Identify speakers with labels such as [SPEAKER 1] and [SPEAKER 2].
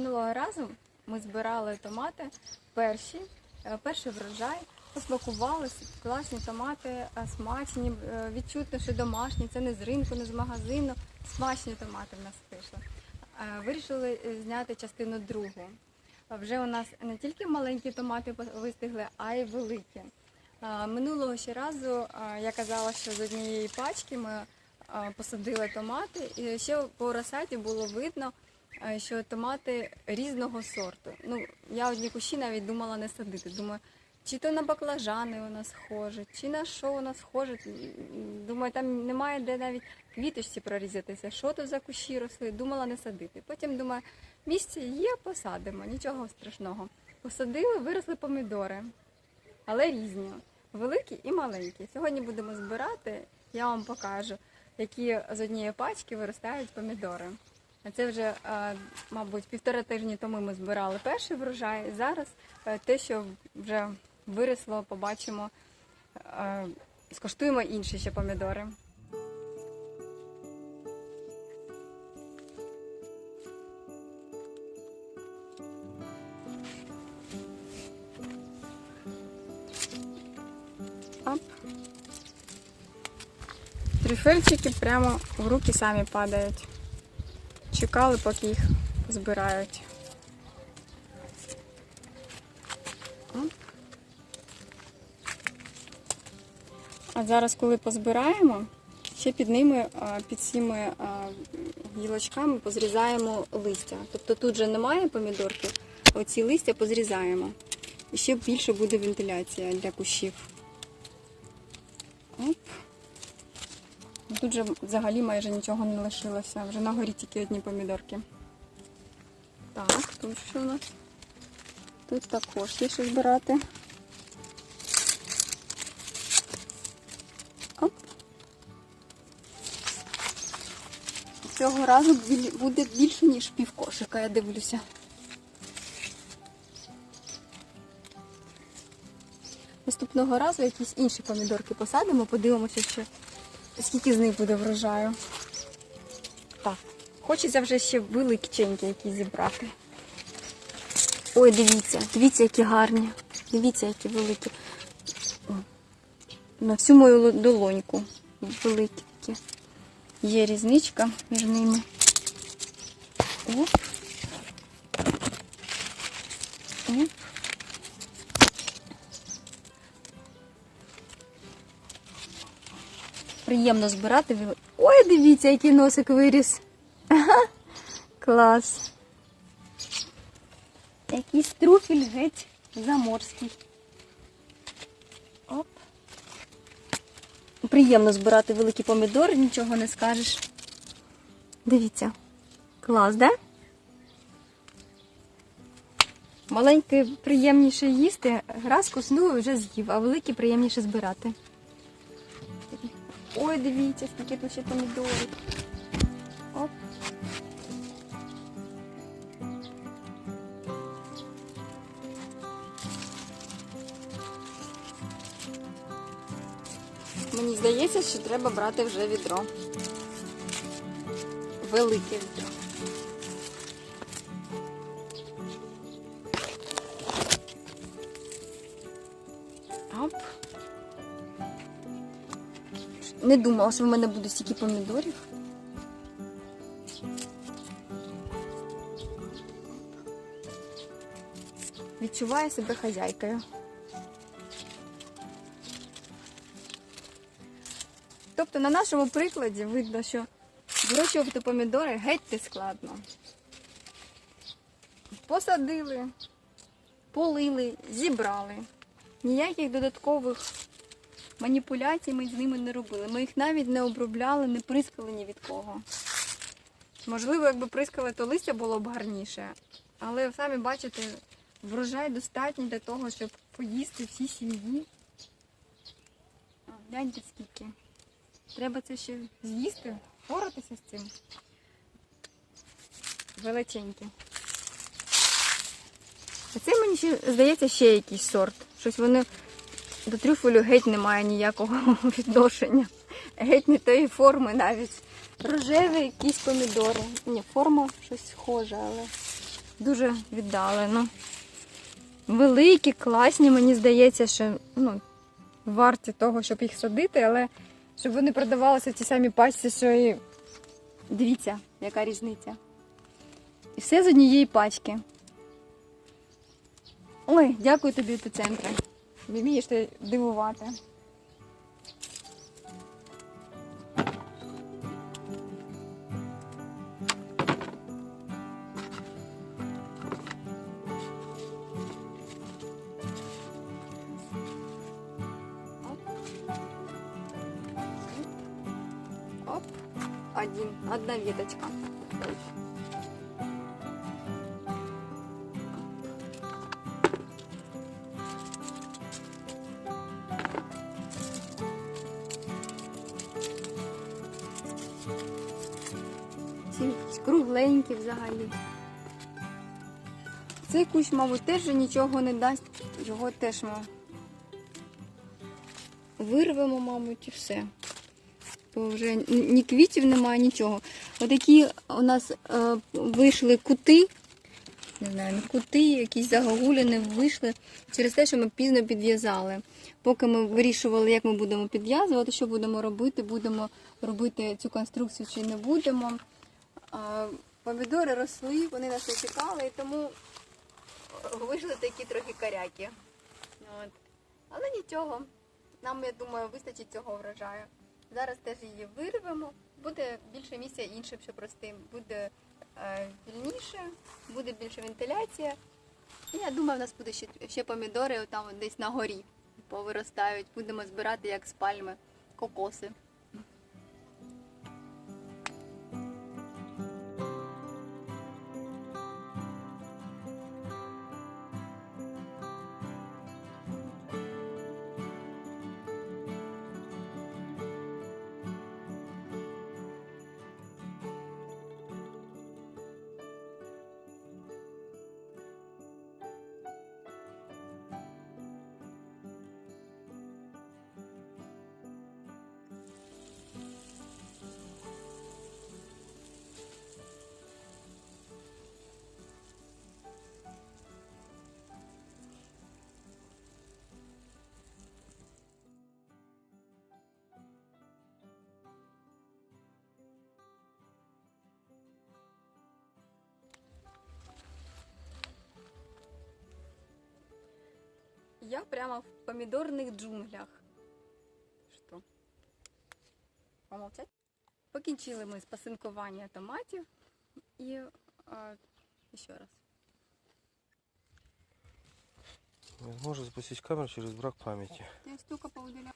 [SPEAKER 1] Минулого разу ми збирали томати перші, е, перший врожай, посмакували класні томати, е, смачні, е, відчутно, що домашні, це не з ринку, не з магазину. Смачні томати в нас вийшли. Вирішили зняти частину другу. Вже у нас не тільки маленькі томати вистигли, а й великі. Минулого ще разу я казала, що з однієї пачки ми посадили томати, і ще по розсаді було видно, що томати різного сорту. Ну, я одні кущі навіть думала не садити. Думаю, чи то на баклажани у нас схоже, чи на що у нас схоже. Думаю, там немає де навіть квіточці прорізатися. Що то за кущі росли? Думала не садити. Потім думаю, місце є, посадимо, нічого страшного. Посадили, виросли помідори, але різні, великі і маленькі. Сьогодні будемо збирати, я вам покажу, які з однієї пачки виростають помідори. Це вже, мабуть, півтора тижні тому ми збирали перший врожай. Зараз е, те, що вже виросло, побачимо, скоштуємо інші ще помідори. Оп. Трюфельчики прямо в руки самі падають. Чекали, поки їх збирають. А зараз, коли позбираємо, ще під ними, під цими гілочками позрізаємо листя. Тобто тут же немає помідорки, оці листя позрізаємо. І ще більше буде вентиляція для кущів. Оп. Тут же взагалі майже нічого не лишилося. Вже на горі тільки одні помідорки. Так, тут що у нас? Тут також є що збирати. Оп. Цього разу буде більше, ніж півкошика, я дивлюся. Наступного разу якісь інші помідорки посадимо, подивимося, що скільки з них буде врожаю. Так, хочеться вже ще величенькі якісь зібрати. Ой, дивіться, дивіться, які гарні. Дивіться, які великі. О, На всю мою долоньку. Великі такі. Є різничка між ними. Оп. Оп. Приємно збирати. Ой, дивіться, який носик виріс. Клас. Якийсь труфель геть заморський. Оп. Приємно збирати великі помідори, нічого не скажеш. Дивіться. Клас, да? Маленький приємніше їсти, раз куснув і вже з'їв, а великі приємніше збирати. Ой, дивіться, скільки тут ще помідорів. Оп. Мені здається, що треба брати вже відро. Велике відро. Не думала, що в мене буде стільки помідорів. Відчуваю себе хазяйкою. Тобто на нашому прикладі видно, що вирощувати помідори геть не складно. Посадили, полили, зібрали. Ніяких додаткових маніпуляцій ми з ними не робили. Ми їх навіть не обробляли, не прискали ні від кого. Можливо, якби прискали, то листя було б гарніше. Але самі бачите, врожай достатній для того, щоб поїсти всі сім'ї. Гляньте скільки. Треба це ще з'їсти, впоратися з цим. Величеньке. А це мені здається ще якийсь сорт. Щось вони до трюфелю геть немає ніякого відношення. Геть не тої форми навіть. Рожеві якісь помідори. Ні, форма щось схожа, але дуже віддалено. Великі, класні, мені здається, що ну, варті того, щоб їх садити, але щоб вони продавалися в тій самій пачці, що і. Дивіться, яка різниця. І все з однієї пачки. Ой, дякую тобі, епіцентре. Вмієш ти дивувати. Один, одна веточка. Кругленькі взагалі. Цей кущ, мабуть, теж нічого не дасть. Його теж ми вирвемо, мабуть, і все. Бо вже ні- квітів немає, нічого. Отакі у нас е, вийшли кути. Не знаю, кути, якісь загогуліни вийшли через те, що ми пізно підв'язали. Поки ми вирішували, як ми будемо підв'язувати, що будемо робити, будемо робити цю конструкцію чи не будемо. Помідори росли, вони нас не чекали, і тому вийшли такі трохи каряки. От. Але нічого, нам, я думаю, вистачить цього врожаю. Зараз теж її вирвемо, буде більше місця іншим, щоб рости, буде е, вільніше, буде більше вентиляція. І я думаю, в нас буде ще, ще помідори там десь на горі повиростають. Будемо збирати як з пальми кокоси. Я прямо в помідорних джунглях. Що? Помолчать? Покінчили ми з пасинкування томатів і а, ще раз.
[SPEAKER 2] Не можу запустити камеру через брак пам'яті.
[SPEAKER 1] Я стільки поудаляла.